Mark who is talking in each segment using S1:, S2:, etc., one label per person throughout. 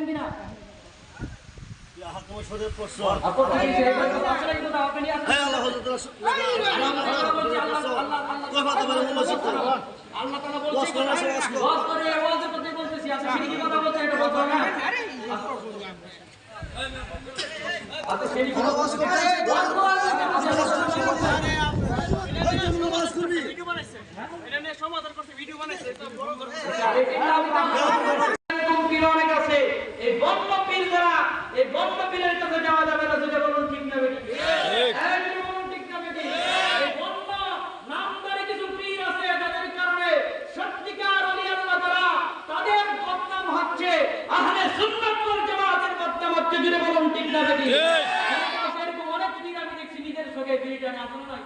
S1: করছেন কিনা
S2: হাকিমের শরীরে পড়ছো
S1: আপনি আসলে কিন্তু দাও আপনি আসলে
S2: হ্যাঁ আল্লাহ হযরত
S1: আল্লাহ বলছে আল্লাহ আল্লাহ
S2: কয় কথা বলে মনে হচ্ছে
S1: আল্লাহ তাআলা
S2: দশ
S1: বলছে
S2: করে আসো, আসো।
S1: দশ করে ওয়াজ করতে বলতেছি আচ্ছা সেটা কি কথা বলছে এটা বলতে হবে না আচ্ছা সেটা কথা
S2: ওয়াজ করতে আসো।
S1: ওয়াজ করতে বলছে
S2: ওই যে নামাজ করবি
S1: এরকম পীর অনেক আছে। এই বন্য পীর যারা, এই বন্য পীরের কাছে যাওয়া যাবে না, যদি বলুন ঠিক না বেঠিক? হ্যাঁ, যদি বলুন ঠিক না বেঠিক? এই বন্য নামধারী কিছু পীর আছে, যাদের কারণে সত্যিকার অলি আল্লাহ যারা, তাদের বদনাম হচ্ছে, আহলে সুন্নাত ওয়াল জামাতের বদনাম হচ্ছে, যদি বলুন ঠিক না বেঠিক? এরকম অনেক পীর আমি দেখছি নিজের চোখে বিড়িটা না আসলে নয়।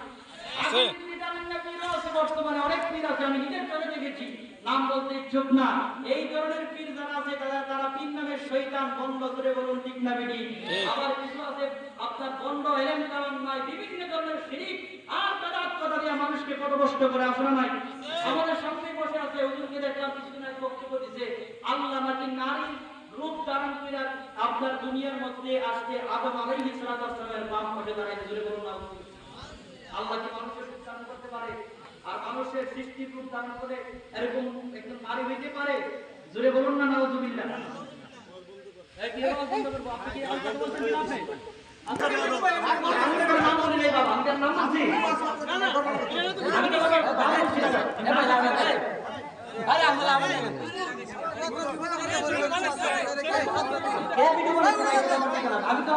S1: আগে পীর জানেন না, পীরও আছে বর্তমানে অনেক পীর আছে আমি নিজের চোখে দেখেছি। নাম বলতে ইচ্ছুক না। এই ধরনের পীর যারা আছে তারা তারা পীর নামের শৈতান বন্ধ করে বলুন ঠিক না বেটি? আবার কিছু আছে আপনার বন্ধ এলেন কারণ নাই বিভিন্ন ধরনের শিরিক আর তারা কথা দিয়ে মানুষকে পথভ্রষ্ট করে আসলে নাই? আমাদের সামনে বসে আছে হুজুরকে দেখলাম কিছুদিন আগে বক্তব্য দিছে আল্লাহ নাকি নারীর আপনার দুনিয়ার মধ্যে আসতে আদম আলাইহিস সালামের বাম পাশে দাঁড়াইছে জোরে বলুন আল্লাহ কি মানুষের ধারণ করতে পারে আর মানুষের সৃষ্টির রূপ করে এরকম একদম নারী হইতে পারে জোরে বলুন না নাউজুবিল্লাহ এই কি আওয়াজ বন্ধ করব? আপনি কি আওয়াজ বন্ধ করছেন কিনা আপনি? আচ্ছা, আমি তো নাম বলি নাই বাবা, আমি তো নাম বলছি। আমি তো বাবা নাম বলছি না। এ ভাই, লাগবে, এই। কে ভিডিও বানাচ্ছে? আমি তো